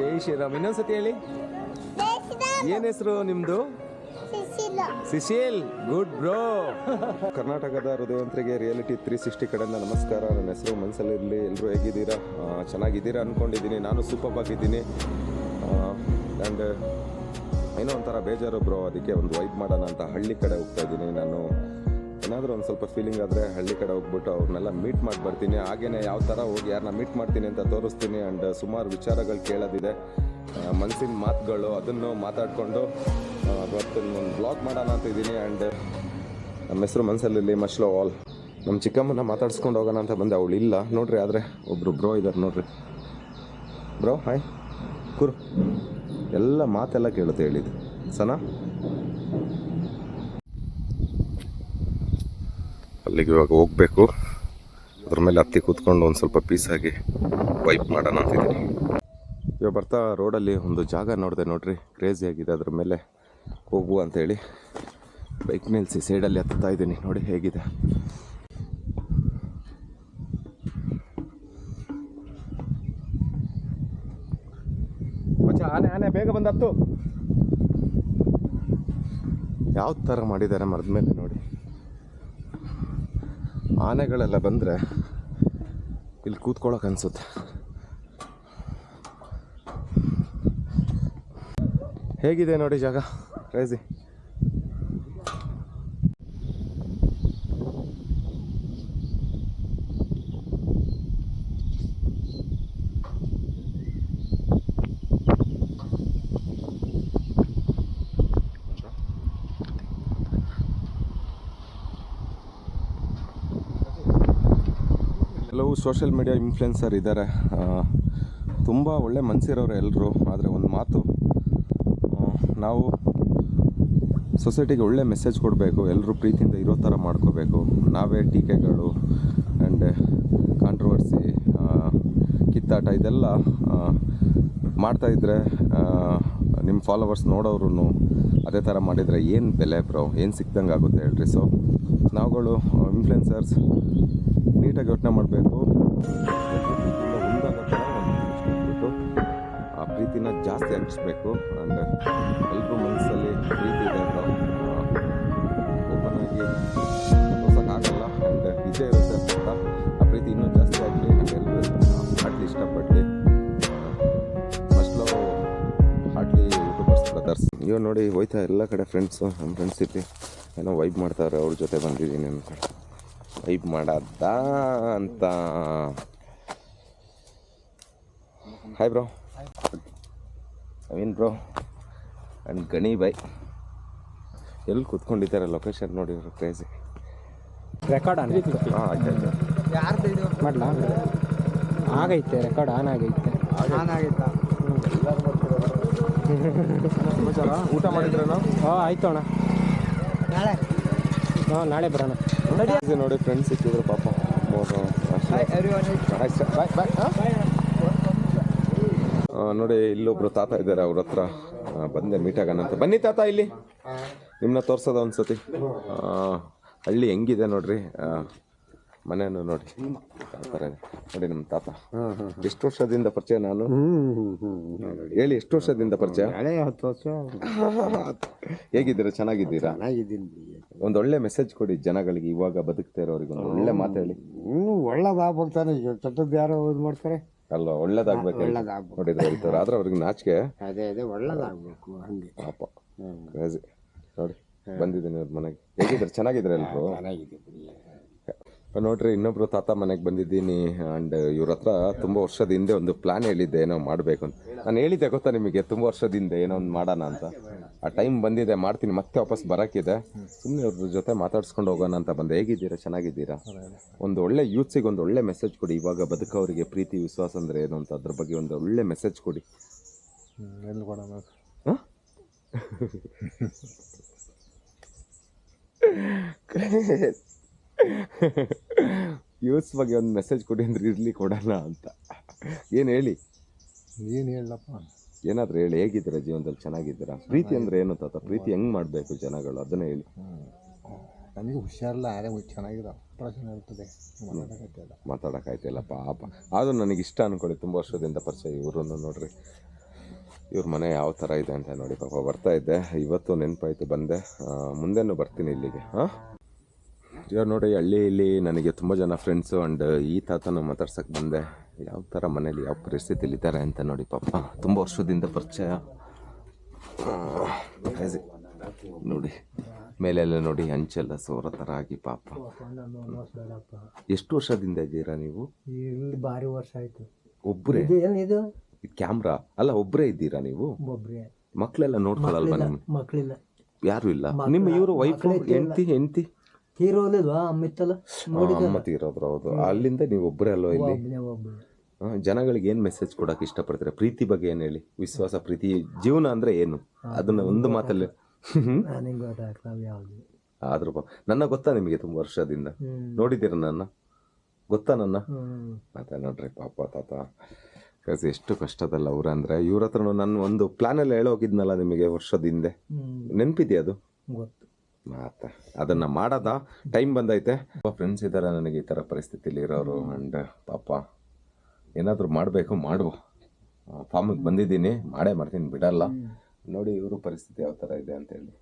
ಜೈ ಶ್ರೀರಾಮ್. ಇನ್ನೊಂದ್ಸತಿ ಹೇಳಿ. ಏನ್ ಹೆಸರು ನಿಮ್ದು? Sushil good bro. ಕರ್ನಾಟಕದ ಹೃದಯವಂತರಿಗೆ ರಿಯಾಲಿಟಿ ತ್ರೀ ಸಿಕ್ಸ್ಟಿ ಕಡೆಯಿಂದ ನಮಸ್ಕಾರ. ನನ್ನ ಹೆಸರು ಮನಸ್ಸಲ್ಲಿರಲಿ ಎಲ್ಲರೂ ಹೇಗಿದ್ದೀರಾ? ಚೆನ್ನಾಗಿದ್ದೀರಾ ಅಂದ್ಕೊಂಡಿದ್ದೀನಿ ನಾನು ಸೂಪರ್ ಆಗಿದ್ದೀನಿ. ಆ್ಯಂಡ್ ಏನೋ ಒಂಥರ ಬೇಜಾರು ಬ್ರೋ. ಅದಕ್ಕೆ ಒಂದು ವೈಪ್ ಮಾಡೋಣ ಅಂತ ಹಳ್ಳಿ ಕಡೆ ಹೋಗ್ತಾ ಇದ್ದೀನಿ. ನಾನು ಏನಾದರೂ ಒಂದು ಸ್ವಲ್ಪ ಫೀಲಿಂಗ್ ಆದರೆ ಹಳ್ಳಿ ಕಡೆ ಹೋಗ್ಬಿಟ್ಟು ಅವ್ರನ್ನೆಲ್ಲ ಮೀಟ್ ಮಾಡಿ ಬರ್ತೀನಿ. ಹಾಗೇನೆ ಯಾವ ಥರ ಹೋಗಿ ಯಾರನ್ನ ಮೀಟ್ ಮಾಡ್ತೀನಿ ಅಂತ ತೋರಿಸ್ತೀನಿ ಆ್ಯಂಡ್ ಸುಮಾರು ವಿಚಾರಗಳು ಕೇಳೋದಿದೆ. ಮನಸ್ಸಿನ ಮಾತುಗಳು ಅದನ್ನು ಮಾತಾಡಿಕೊಂಡು ಅದು ಒಂದು ಬ್ಲಾಗ್ ಮಾಡೋಣ ಅಂತ ಇದ್ದೀನಿ ಆ್ಯಂಡ್ ನಮ್ಮ ಹೆಸರು ಮನಸ್ಸಲ್ಲಿ ಮಶ್ಲೋ ಆಲ್ ನಮ್ಮ ಚಿಕ್ಕಮ್ಮನ ಮಾತಾಡ್ಸ್ಕೊಂಡು ಹೋಗೋಣ ಅಂತ ಬಂದೆ. ಅವಳು ಇಲ್ಲ ನೋಡ್ರಿ, ಆದರೆ ಒಬ್ಬರು ಬ್ರೋ ಇದ್ದಾರೆ ನೋಡ್ರಿ. ಬ್ರೋ ಹಾಯ್ ಕುರು. ಎಲ್ಲ ಮಾತೆಲ್ಲ ಕೇಳುತ್ತೆ ಹೇಳಿದ್ದು. ಸನಾ? ಅಲ್ಲಿಗೆ ಇವಾಗ ಹೋಗಬೇಕು. ಅದ್ರ ಮೇಲೆ ಹತ್ತಿ ಕೂತ್ಕೊಂಡು ಒಂದು ಸ್ವಲ್ಪ ಪೀಸಾಗಿ ವೈಪ್ ಮಾಡೋಣ ಅಂತಿದ್ದೀನಿ ಇವಾಗ ಬರ್ತಾ ರೋಡಲ್ಲಿ ಒಂದು ಜಾಗ ನೋಡಿದೆ ನೋಡ್ರಿ. ಕ್ರೇಜಿ ಆಗಿದೆ ಅದ್ರ ಮೇಲೆ ಹೋಗುವ ಅಂತೇಳಿ ಬೈಕ್ ನಿಲ್ಲಿಸಿ ಸೈಡಲ್ಲಿ ಹತ್ತುತ್ತಾ ಇದ್ದೀನಿ. ನೋಡಿ ಹೇಗಿದೆ. ಆನೆ ಆನೆ ಬೇಗ ಬಂದು ಹತ್ತು. ಯಾವ ಥರ ಮಾಡಿದ್ದಾರೆ ಮರದ ಮೇಲೆ ನೋಡಿ. ಆನೆಗಳೆಲ್ಲ ಬಂದರೆ ಇಲ್ಲಿ ಕೂತ್ಕೊಳ್ಳೋಕೆ ಅನಿಸುತ್ತೆ. ಹೇಗಿದೆ ನೋಡಿ ಜಾಗ? ಕ್ರೇಜಿ ಸೋಷಿಯಲ್ ಮೀಡಿಯಾ ಇನ್ಫ್ಲುಯೆನ್ಸರ್ ಇದ್ದಾರೆ ತುಂಬ ಒಳ್ಳೆ ಮನಸ್ಸಿರೋರು ಎಲ್ಲರೂ ಆದರೆ ಒಂದು ಮಾತು ನಾವು ಸೊಸೈಟಿಗೆ ಒಳ್ಳೆ ಮೆಸೇಜ್ ಕೊಡಬೇಕು ಎಲ್ಲರೂ ಪ್ರೀತಿಯಿಂದ ಇರೋ ಥರ ಮಾಡ್ಕೋಬೇಕು. ನಾವೇ ಟೀಕೆಗಳು ಆ್ಯಂಡ್ ಕಾಂಟ್ರವರ್ಸಿ ಕಿತ್ತಾಟ ಇದೆಲ್ಲ ಮಾಡ್ತಾಯಿದ್ರೆ ನಿಮ್ಮ ಫಾಲೋವರ್ಸ್ ನೋಡೋರು ಅದೇ ಥರ ಮಾಡಿದರೆ ಏನು ಬೆಲೆ ಬ್ರೋ ಏನು ಸಿಕ್ದಂಗೆ ಆಗುತ್ತೆ ಹೇಳ್ರಿ? ಸೊ ನಾವುಗಳು ಇನ್ಫ್ಲುಯೆನ್ಸರ್ಸ್ ನೀಟಾಗಿ ಯೋಚನೆ ಮಾಡಬೇಕು. ಒಂದಾಗೋ ಆ ಪ್ರೀತಿನ ಜಾಸ್ತಿ ಹಂಚ್ಬೇಕು. ಆ್ಯಂಡ್ ಎಲ್ಲರೂ ಮನಸ್ಸಲ್ಲಿ ಪ್ರೀತಿ ಇದೆ ಓಪನ್ ಆಗಿ ತೋರ್ಸೋಕ್ಕಾಗಲ್ಲ. ಆ್ಯಂಡ್ ಇದೇ ಇರುತ್ತೆ ಅಂತ ಆ ಪ್ರೀತಿ ಇನ್ನೂ ಜಾಸ್ತಿ ಆಗಲಿ ಆ್ಯಂಡ್ ಎಲ್ಲರೂ ಇಷ್ಟಪಟ್ಟು ಇಷ್ಟಪಡಲಿ ಲವ್ ಹಾಟ್ಲಿ ಯೂಟ್ಯೂಬರ್ಸ್ ಬ್ರದರ್ಸ್ ಇವಾಗ ನೋಡಿ ಹೋಯ್ತಾ ಎಲ್ಲ ಕಡೆ ಫ್ರೆಂಡ್ಸು ನಮ್ಮ ಫ್ರೆಂಡ್ಸ್ ಇಟ್ಟು ಏನೋ ವೈಬ್ ಮಾಡ್ತಾರೆ, ಅವ್ರ ಜೊತೆ ಬಂದಿದ್ದೀನಿ ನನ್ನ ಕಡೆ ಮಾಡದ್ದ ಮಾಡದ ಅಂತ. Hi bro Naveen bro and Gani ಬಾಯ್ ಎಲ್ಲಿ ಕೂತ್ಕೊಂಡಿದ್ದಾರೆ ಲೊಕೇಶನ್ ನೋಡಿ ಕ್ರೇಜಿ ರೆಕಾರ್ಡ್ ಆನ್ ಹಾಂ ಮಾಡ್ಲಾ ಆಗೈತೆ ರೆಕಾರ್ಡ್ ಆನ್ ಆಗೈತೆ. ಸಮಾಚಾರ ಊಟ ಮಾಡಿದ್ರೆ ನಾವು ಹಾಂ ಆಯ್ತು ಅಣ್ಣ. ಹಾಂ ನಾಳೆ ಬರೋಣ. ಇದು ನೋಡಿ ಫ್ರೆಂಡ್ಸ್ ಸಿಕ್ಕಿದ್ರು ಪಾಪ. ನೋಡಿ ಇಲ್ಲೊಬ್ರು ತಾತ ಇದ್ದಾರೆ ಅವ್ರ ಹತ್ರ. ಬಂದೆ ಮೀಟ್ ಆಗೋಣ ಅಂತ. ಬನ್ನಿ ತಾತ ಇಲ್ಲಿ. ನಿಮ್ಮನ್ನ ತೋರ್ಸೋದ ಒಂದ್ಸತಿ. ಹಳ್ಳಿ ಹೆಂಗಿದೆ ನೋಡ್ರಿ? ಮನೇನು ನೋಡಿ. ನೋಡಿ ನಮ್ಮ ತಾತ. ಎಷ್ಟು ವರ್ಷದಿಂದ ಪರಿಚಯ ನಾನು? ಹೇಳಿ ಎಷ್ಟು ವರ್ಷದಿಂದ ಪರಿಚಯ? ಹಳೆ ಹತ್ತು ವರ್ಷ. ಹೇಗಿದ್ದೀರಾ? ಚೆನ್ನಾಗಿದ್ದೀರಾ? ಚೆನ್ನಾಗಿದ್ದೀನಿ. ಒಂದು ಒಳ್ಳೆ ಮೆಸೇಜ್ ಕೊಡಿ ಜನಗಳಿಗೆ ಇವಾಗ ಬದುಕ್ತಾ ಇರೋರಿಗೆ. ಒಂದು ಒಳ್ಳೆ ಮಾತು ಹೇಳಿ. ಇನ್ನೂ ಒಳ್ಳೇದಾಗ್ಬೋಗ್ತಾನೆ ಈಗ ಕೆಟ್ಟದ್ದು ಯಾರೋ ಇದು ಮಾಡ್ತಾರೆ. ಅಲ್ಲ ಒಳ್ಳೇದಾಗ್ಬೇಕು ಹೇಳಿ. ಒಳ್ಳೇದಾಗ್ಬೇಕು ನೋಡಿದ್ರೆ ಹೇಳ್ತಾರೆ. ಆದ್ರೆ ಅವ್ರಿಗೆ ನಾಚಿಕೆ. ಅದೇ ಅದೇ ಒಳ್ಳೇದಾಗ್ಬೇಕು ಹಂಗೆ. ಪಾಪ. ಕ್ರೇಜಿ ನೋಡಿ ಬಂದಿದ್ದೀನಿ ಅವ್ರ ಮನೆಗೆ. ಹೇಗಿದ್ದಾರೆ? ಚೆನ್ನಾಗಿದ್ರೆ ಎಲ್ರು? ಚೆನ್ನಾಗಿದೆ ನೋಡ್ರಿ ಇನ್ನೊಬ್ರು ತಾತ ಮನೆಗೆ ಬಂದಿದ್ದೀನಿ ಆ್ಯಂಡ್ ಇವ್ರ ಹತ್ರ ತುಂಬ ವರ್ಷದ ಹಿಂದೆ ಒಂದು ಪ್ಲ್ಯಾನ್ ಹೇಳಿದ್ದೆ ಏನೋ ಮಾಡಬೇಕು ಅಂತ. ನಾನು ಹೇಳಿದ್ದೆ ಗೊತ್ತಾ ನಿಮಗೆ? ತುಂಬ ವರ್ಷದ ಹಿಂದೆ ಏನೋ ಒಂದು ಮಾಡೋಣ ಅಂತ. ಆ ಟೈಮ್ ಬಂದಿದೆ ಮಾಡ್ತೀನಿ ಮತ್ತೆ ವಾಪಸ್ ಬರೋಕ್ಕಿದೆ. ಸುಮ್ಮನೆ ಅವ್ರ ಜೊತೆ ಮಾತಾಡ್ಸ್ಕೊಂಡು ಹೋಗೋಣ ಅಂತ ಬಂದೆ. ಹೇಗಿದ್ದೀರಾ? ಚೆನ್ನಾಗಿದ್ದೀರಾ? ಒಂದು ಒಳ್ಳೆ ಯೂತ್ಸಿಗೆ ಒಂದು ಒಳ್ಳೆ ಮೆಸೇಜ್ ಕೊಡಿ. ಇವಾಗ ಬದುಕೋರಿಗೆ ಪ್ರೀತಿ ವಿಶ್ವಾಸ ಅಂದರೆ ಏನು ಅಂತ ಅದ್ರ ಬಗ್ಗೆ ಒಂದು ಒಳ್ಳೆ ಮೆಸೇಜ್ ಕೊಡಿ. ಹಾಂ? ಯೂಸ್ ಬಗ್ಗೆ ಒಂದು ಮೆಸೇಜ್ ಕೊಡಿ ಅಂದ್ರೆ ಇರಲಿ ಕೊಡಲ್ಲ ಅಂತ. ಏನು ಹೇಳಿ? ಏನು ಹೇಳಪ್ಪ? ಏನಾದರೂ ಹೇಳಿ ಹೇಗಿದ್ದೀರಾ ಜೀವನದಲ್ಲಿ? ಚೆನ್ನಾಗಿದ್ದೀರಾ? ಪ್ರೀತಿ ಅಂದರೆ ಏನು ತಾತ? ಪ್ರೀತಿ ಹೆಂಗೆ ಮಾಡಬೇಕು ಜನಗಳು? ಅದನ್ನೇ ಹೇಳಿ. ನನಗೆ ಹುಷಾರಿಲ್ಲ ಆದರೆ ಚೆನ್ನಾಗಿದೆ ಆಪರೇಷನ್ ಇರ್ತದೆ. ಮಾತಾಡೋಕ್ಕಾಗ್ತಿಲ್ಲ ಮಾತಾಡೋಕ್ಕಾಯ್ತಿಲ್ಲ ಪಾಪ. ಆದರೂ ನನಗೆ ಇಷ್ಟ ಅನ್ಕೊಳ್ಳಿ ತುಂಬ ವರ್ಷದಿಂದ ಪರಿಚಯ ಇವರನ್ನು ನೋಡ್ರಿ. ಇವ್ರ ಮನೆ ಯಾವ ಥರ ಇದೆ ಅಂತ ನೋಡಿ ಪಾಪ ಬರ್ತಾ ಇದ್ದೆ ಇವತ್ತು ನೆನಪಾಯ್ತು ಬಂದೆ. ಮುಂದೆನೂ ಬರ್ತೀನಿ ಇಲ್ಲಿಗೆ. ಹಾಂ? ಇವಾಗ ನೋಡಿ ಹಳ್ಳಿಯಲ್ಲಿ ನನಗೆ ತುಂಬ ಜನ ಫ್ರೆಂಡ್ಸು ಆ್ಯಂಡ್ ಈ ತಾತನ ಮಾತಾಡ್ಸಕ್ಕೆ ಬಂದೆ. ಯಾವ ಥರ ಮನೇಲಿ ಯಾವ ಪರಿಸ್ಥಿತಿಲಿ ಇದ್ದಾರೆ ಅಂತ ನೋಡಿ ಪಾಪ. ತುಂಬ ವರ್ಷದಿಂದ ಪರಿಚಯ. ನೋಡಿ ಮೇಲೆಲ್ಲ ನೋಡಿ ಹಂಚೆಲ್ಲ ಸೋರ ಥರ ಆಗಿ ಪಾಪ. ಎಷ್ಟು ವರ್ಷದಿಂದ ಇದ್ದೀರಾ ನೀವು? ಭಾರಿ ವರ್ಷ ಆಯಿತು. ಒಬ್ಬರೇ ಏನಿದು ಕ್ಯಾಮ್ರಾ ಅಲ್ಲ ಒಬ್ಬರೇ ಇದ್ದೀರಾ ನೀವು? ಮಕ್ಕಳೆಲ್ಲ ನೋಡ್ಕೊಳ್ಳಲ್ವಾ ನಿಮ್ಮ ಮಕ್ಕಳಿಲ್ಲ ಯಾರು ಇಲ್ಲ? ನಿಮ್ಮ ಇವರು ವೈಫ್ ಹೆಂಡತಿ ಹೆಂಡ್ತಿ? ತೀರೋಲಿಲ್ವಾ ಅಮ್ಮಿತ್ತಲ್ಲ ಅಮ್ಮ ತೀರೋದ್ರು ಹೌದು. ಅಲ್ಲಿಂದ ನೀವು ಒಬ್ಬರೇ ಅಲ್ವಾ ಇಲ್ಲಿ? ಒಬ್ಳು ಜನಗಳಿಗೆ ಏನು ಮೆಸೇಜ್ ಕೊಡಕ್ಕೆ ಇಷ್ಟಪಡ್ತೀರಾ? ಪ್ರೀತಿ ಬಗ್ಗೆ ಏನು ಹೇಳಿ? ವಿಶ್ವಾಸ ಪ್ರೀತಿ ಜೀವನ ಅಂದ್ರೆ ಏನು? ಅದನ್ನ ಒಂದು ಮಾತಲ್ಲಿ ನನಗೆ ಗೊತ್ತಾಗ್ತಾವ ಯಾವ್ದು. ಆದ್ರೂ ನನ್ನ ಗೊತ್ತಾ ನಿಮಗೆ ತುಂಬ ವರ್ಷದಿಂದ? ನೋಡಿದ್ದೀರ ನನ್ನ? ಗೊತ್ತಾ ನನ್ನ? ಮತ್ತೆ ನೋಡ್ರಿ ಪಾಪ ತಾತ. ಕಸ ಎಷ್ಟು ಕಷ್ಟದಲ್ಲ ಅವ್ರ ಅಂದ್ರೆ. ಇವ್ರ ಹತ್ರ ನಾನು ಒಂದು ಪ್ಲಾನಲ್ಲಿ ಹೇಳೋಗಿದ್ನಲ್ಲ ನಿಮಗೆ ವರ್ಷದ ಹಿಂದೆ? ನೆನಪಿದೆಯಾ ಅದು? ಗೊತ್ತು. ಮತ್ತೆ ಅದನ್ನ ಮಾಡೋದ ಟೈಮ್ ಬಂದೈತೆ. ಫ್ರೆಂಡ್ಸ್ ಇದ್ದಾರೆ ನನಗೆ ಈ ಥರ ಪರಿಸ್ಥಿತಿಲಿ ಇರೋರು ಆ್ಯಂಡ್ ಪಾಪ ಏನಾದರೂ ಮಾಡಬೇಕು ಮಾಡುವ. ಫಾರ್ಮಿಗೆ ಬಂದಿದ್ದೀನಿ ಮಾಡೇ ಮಾಡ್ತೀನಿ ಬಿಡಲ್ಲ. ನೋಡಿ ಇವರು ಪರಿಸ್ಥಿತಿ ಯಾವ ಥರ ಇದೆ ಅಂತೇಳಿ.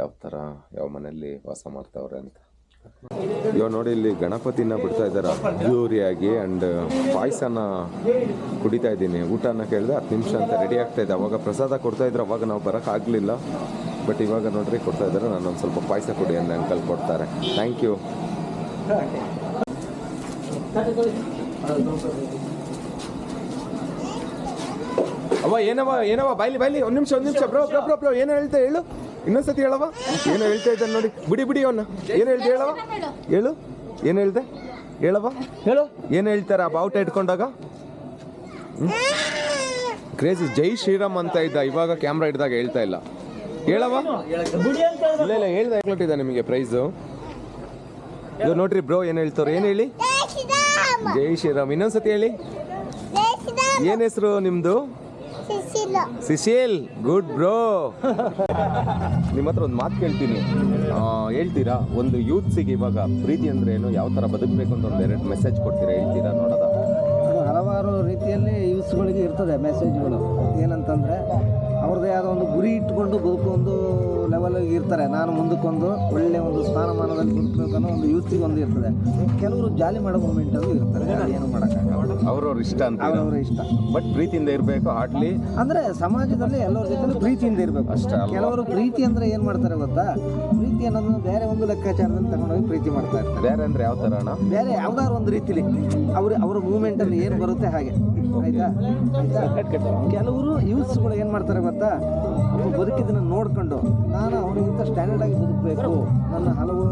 ಯಾವ ಥರ ಯಾವ ಮನೆಯಲ್ಲಿ ವಾಸ ಮಾಡ್ತಾವ್ರೆ ಅಂತ. ಇವಾಗ ನೋಡಿ ಇಲ್ಲಿ ಗಣಪತಿನ ಬಿಡ್ತಾ ಇದ್ದಾರೆ? ಅದ್ದೂರಿಯಾಗಿ ಆ್ಯಂಡ್ ಪಾಯಸನ ಕುಡಿತಾ ಇದ್ದೀನಿ. ಊಟನ ಕೇಳಿದೆ ಹತ್ತು ನಿಮಿಷ ಅಂತ ರೆಡಿ ಆಗ್ತಾ ಇದೆ. ಅವಾಗ ಪ್ರಸಾದ ಕೊಡ್ತಾ ಇದ್ರು ಅವಾಗ ನಾವು ಬರೋಕ್ಕಾಗಲಿಲ್ಲ ಬಟ್ ಇವಾಗ ನೋಡ್ರಿ ಕೊಡ್ತಾ ಇದ್ದಾರೆ. ನಾನು ಒಂದು ಸ್ವಲ್ಪ ಪಾಯಸ ಕೊಡಿ ಅಂತ ಅಂಕಲ್ ಕೊಡ್ತಾರೆ. ಥ್ಯಾಂಕ್ ಯು ಅವ ಏನವ ಏನವ ಬಾಯ್ಲಿ ಬಾಯ್ಲಿ ಒಂದು ನಿಮಿಷ ಒಂದು ನಿಮಿಷ. ಬ್ರೋ ಬ್ರೋ ಬ್ರೋ ಬ್ರೋ ಏನು ಹೇಳ್ತಾ ಹೇಳು? ಇನ್ನೊಂದ್ಸತಿ ಹೇಳವ ಏನೋ ಹೇಳ್ತಾ ಇದ್ದಾನೆ ನೋಡಿ. ಬಿಡಿ ಬಿಡಿ ಅವನ್ನ ಏನು ಹೇಳ್ದೆ ಹೇಳವ ಹೇಳು. ಏನು ಹೇಳ್ದೆ? ಹೇಳವ ಹೇಳು. ಏನು ಹೇಳ್ತಾರ ಆ ಬಾವುಟ ಇಟ್ಕೊಂಡಾಗ? ಕ್ರೇಜಿ ಜೈ ಶ್ರೀರಾಮ್ ಅಂತ ಇದ್ದ. ಇವಾಗ ಕ್ಯಾಮ್ರಾ ಹಿಡ್ದಾಗ ಹೇಳ್ತಾ ಇಲ್ಲ. ಇಲ್ಲ ಇಲ್ಲ ನಿಮಗೆ ಪ್ರೈಸು ನೋಡ್ರಿ ಬ್ರೋ ಏನು ಹೇಳ್ತಾರೆ ಏನು ಹೇಳಿ? ಜೈ ಶ್ರೀರಾಮ್. ಇನ್ನೊಂದ್ಸತಿ ಹೇಳಿ. ಏನ್ ಹೆಸರು ನಿಮ್ದು? ಸಿಶಿಲ್. ಗುಡ್ ಬ್ರೋ ನಿಮ್ಮ ಹತ್ರ ಒಂದು ಮಾತು ಕೇಳ್ತೀನಿ. ಹೇಳ್ತೀರಾ? ಒಂದು ಯೂತ್ಸಿಗೆ ಇವಾಗ ಪ್ರೀತಿ ಅಂದ್ರೆ ಏನು? ಯಾವ ತರ ಬದುಕಬೇಕು ಅಂತ ಒಂದು ಎರಡು ಮೆಸೇಜ್ ಕೊಡ್ತೀರಾ, ಹೇಳ್ತೀರಾ ನೋಡೋದ ಹಲವಾರು ರೀತಿಯಲ್ಲಿ ಯೂತ್ಸ್ಗಳಿಗೆ ಇರ್ತದೆ ಮೆಸೇಜ್ಗಳು ಏನಂತಂದರೆ ಅವ್ರದ್ದೇ ಆದ ಒಂದು ಗುರಿ ಇಟ್ಕೊಂಡು ಬದುಕೊಂದು ಲೆವೆಲಿಗೆ ಇರ್ತಾರೆ. ನಾನು ಮುಂದಕ್ಕೊಂದು ಒಳ್ಳೆಯ ಒಂದು ಸ್ಥಾನಮಾನದಲ್ಲಿ ಬದುಕಬೇಕು ಅನ್ನೋ ಒಂದು ಯೂತ್ಸಿಗೆ ಒಂದು ಇರ್ತದೆ. ಕೆಲವರು ಜಾಲಿ ಮಾಡೋ ಮೂಮೆಂಟಲ್ಲೂ ಇರ್ತಾರೆ. ಏನು ಮಾಡೋಕ್ಕಾಗಲ್ಲ. ಅವ್ರವ್ರ ಇಷ್ಟ ಅಂತ ಅವ್ರವ್ರ ಇಷ್ಟ. ಬಟ್ ಪ್ರೀತಿಯಿಂದ ಇರಬೇಕು ಆಡ್ಲಿ ಅಂದರೆ ಸಮಾಜದಲ್ಲಿ ಎಲ್ಲರ ಜೊತೆ ಪ್ರೀತಿಯಿಂದ ಇರಬೇಕು. ಅಷ್ಟೇ ಕೆಲವರು ಪ್ರೀತಿ ಅಂದರೆ ಏನು ಮಾಡ್ತಾರೆ ಗೊತ್ತಾ? ಪ್ರೀತಿ ಅನ್ನೋದನ್ನ ಬೇರೆ ಒಂದು ಲೆಕ್ಕಾಚಾರದಲ್ಲಿ ತಗೊಂಡೋಗಿ ಪ್ರೀತಿ ಮಾಡ್ತಾ ಇರ್ತಾರೆ. ಬೇರೆ ಅಂದ್ರೆ ಯಾವ ತರ ಅಣ್ಣ? ಬೇರೆ ಯಾವ್ದಾದ್ರು ಒಂದು ರೀತಿಲಿ. ಅವ್ರ ಅವ್ರ ಮೂಮೆಂಟಲ್ಲಿ ಏನು ಬರುತ್ತೆ ಹಾಗೆ. ಆಯ್ತಾ? ಆಯ್ತಾ? ಕೆಲವರು ಯೂತ್ಸ್ಗಳು ಏನು ಮಾಡ್ತಾರೆ ಗೊತ್ತಾ? ಅವ್ರು ಬದುಕಿದ್ದನ್ನು ನೋಡ್ಕೊಂಡು ನಾನು ಅವನಿಗಿಂತ ಸ್ಟ್ಯಾಂಡರ್ಡ್ ಆಗಿ ಬದುಕಬೇಕು. ನನ್ನ ಹಲವು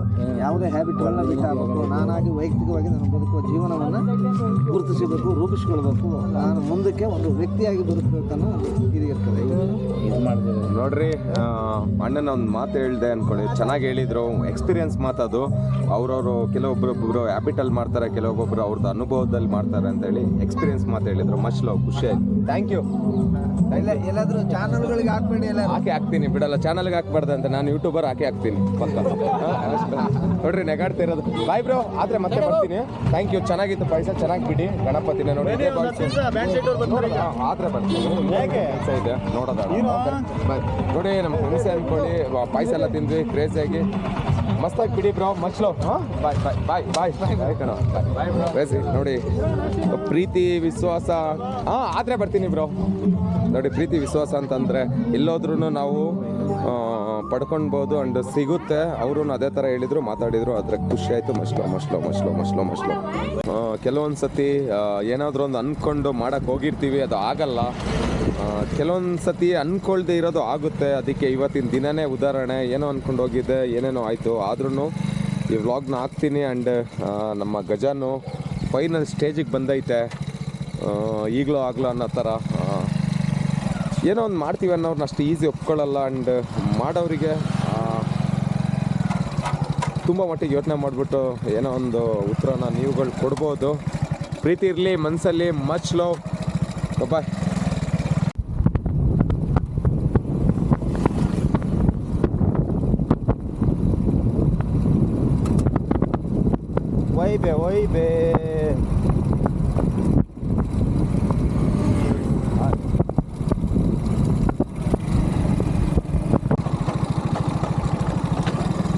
ಯಾವುದೇ ಹ್ಯಾಬಿಟ್ಗಳನ್ನ ಬಿಟ್ಟಾಗಬೇಕು. ನಾನಾಗಿ ವೈಯಕ್ತಿಕವಾಗಿ ನಾನು ಬದುಕುವ ಜೀವನವನ್ನು ಗುರುತಿಸಬೇಕು ರೂಪಿಸ್ಕೊಳ್ಬೇಕು. ನಾನು ಮುಂದಕ್ಕೆ ಒಂದು ವ್ಯಕ್ತಿಯಾಗಿ ಬದುಕಬೇಕು ಅನ್ನೋ ಇದು ಇರ್ತದೆ. ನೋಡ್ರಿ ಅಣ್ಣನ ಒಂದು ಮಾತು ಹೇಳಿದೆ ಅನ್ಕೊಳ್ಳಿ. ಚೆನ್ನಾಗಿ ಹೇಳಿದ್ರು. ಎಕ್ಸ್ಪೀರಿಯನ್ಸ್ ಮಾತದು ಅವರವರು ಕೆಲವೊಬ್ಬರೊಬ್ಬರು ಹ್ಯಾಬಿಟಲ್ಲಿ ಮಾಡ್ತಾರೆ ಕೆಲವೊಬ್ಬೊಬ್ರು ಅವ್ರದ್ದು ಅನುಭವದಲ್ಲಿ ಮಾಡ್ತಾರೆ ಅಂತ ಹೇಳಿ ಎಕ್ಸ್ಪೀರಿಯನ್ಸ್ ಮಾತು ಹೇಳಿದ್ರು. ಮಚ್ ಲವ್ ಖುಷಿ ಆಯ್ತು ಥ್ಯಾಂಕ್ ಯು ಎಲ್ಲ ಎಲ್ಲಾದರೂ ಚಾನಲ್ಗಳಿಗೆ ಹಾಕ್ಬೇಡಿ ಎಲ್ಲ ಹಾಕಿ ಹಾಕ್ತೀನಿ ಬಿಡಲ್ಲ. ಚಾನಲ್ಗೆ ಹಾಕ್ಬಾರ್ದು ಅಂತ ನಾನು ಯೂಟ್ಯೂಬರ್ ಹಾಕಿ ಹಾಕ್ತೀನಿ. ಪಕ್ಕ. ನೋಡ್ರಿ ನೆಗಾಡ್ತಿರೋದು ಬಾಯ್ ಬ್ರೋ ಆದ್ರೆ ಮತ್ತೆ ಬರ್ತೀನಿ ಥ್ಯಾಂಕ್ ಯು ಚೆನ್ನಾಗಿತ್ತು ಪಾಯಸ ಚೆನ್ನಾಗಿ ಬಿಡಿ. ಗಣಪತಿನ ನೋಡಿ. ಆದ್ರೆ ಬರ್ತೀನಿ. ಹೇಗೆ? ಕೆಲಸ ಇದೆ ನೋಡೋದ ನೋಡಿ ನಮ್ಮ ಫ್ರೆಂಡ್ಸ್ ಅನ್ಕೊಳ್ಳಿ ಪಾಯಸ ಎಲ್ಲ ತಿಂದ್ವಿ. ಕ್ರೇಜಿಯಾಗಿ ಮಸ್ತಾಗಿ ಬಿಡಿ ಬ್ರೋ ಮಚ್ಲೋ ಹಾಂ? ಬಾಯ್ ಬಾಯ್ ಬಾಯ್ ಬಾಯ್. ಬಾಯ್ ಬಾಯ್ ಕಣ. ಬಾಯ್ ಕ್ರೇಜಿ ನೋಡಿ, ಪ್ರೀತಿ, ವಿಶ್ವಾಸ. ಹಾಂ, ಆದರೆ ಬರ್ತೀನಿ ಬ್ರೋ. ನೋಡಿ, ಪ್ರೀತಿ, ವಿಶ್ವಾಸ ಅಂತಂದರೆ ಎಲ್ಲೋದ್ರೂ ನಾವು ಪಡ್ಕೊಳ್ಬೋದು ಅಂಡ್ ಸಿಗುತ್ತೆ. ಅವರು ಅದೇ ಥರ ಹೇಳಿದ್ರು, ಮಾತಾಡಿದರು. ಅದ್ರ ಖುಷಿ ಆಯಿತು. ಮಸ್ಲೋ ಮಸ್ಲೋ ಮಸ್ಲೋ ಮಸ್ಲೋ ಮಸ್ಲೋ ಕೆಲವೊಂದು ಸತಿ ಏನಾದರೂ ಒಂದು ಅಂದ್ಕೊಂಡು ಮಾಡೋಕ್ಕೆ ಹೋಗಿರ್ತೀವಿ. ಅದು ಆಗಲ್ಲ. ಕೆಲವೊಂದು ಸತಿ ಅಂದ್ಕೊಳ್ದೆ ಇರೋದು ಆಗುತ್ತೆ. ಅದಕ್ಕೆ ಇವತ್ತಿನ ದಿನನೇ ಉದಾಹರಣೆ, ಏನೋ ಅಂದ್ಕೊಂಡು ಹೋಗಿದ್ದೆ, ಏನೇನೋ ಆಯಿತು. ಆದ್ರೂ ಈ ವ್ಲಾಗ್ನ ಹಾಕ್ತೀನಿ ಆ್ಯಂಡ್ ನಮ್ಮ ಗಜಾನು ಫೈನಲ್ ಸ್ಟೇಜಿಗೆ ಬಂದೈತೆ. ಈಗಲೂ ಆಗಲೋ ಅನ್ನೋ ಥರ. ಏನೋ ಒಂದು ಮಾಡ್ತೀವಿ ಅನ್ನೋರ್ನ ಅಷ್ಟು ಈಸಿ ಒಪ್ಕೊಳ್ಳಲ್ಲ ಆ್ಯಂಡ್ ಮಾಡೋರಿಗೆ ತುಂಬ ಮಟ್ಟಿಗೆ ಯೋಚನೆ ಮಾಡಿಬಿಟ್ಟು ಏನೋ ಒಂದು ಉತ್ತರನ ನೀವುಗಳು ಕೊಡ್ಬೋದು. ಪ್ರೀತಿ ಇರಲಿ ಮನಸ್ಸಲ್ಲಿ much love. Bye be, hoy ve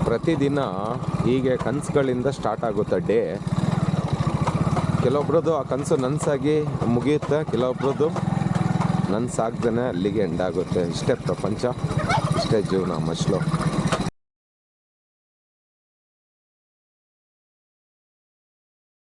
ಪ್ರತಿದಿನ ಹೀಗೆ ಕನಸುಗಳಿಂದ ಸ್ಟಾರ್ಟ್ ಆಗುತ್ತೆ ಡೇ ಕೆಲವೊಬ್ರದ್ದು ಆ ಕನಸು ನನಸಾಗಿ ಮುಗಿಯುತ್ತೆ ಕೆಲವೊಬ್ರದ್ದು ನನಸಾಗ್ದೇ ಅಲ್ಲಿಗೆ ಎಂಡ್ ಆಗುತ್ತೆ. ಇಷ್ಟೇ ಪ್ರಪಂಚ ಇಷ್ಟೇ ಜೀವನ ಮಶ್ಲೋ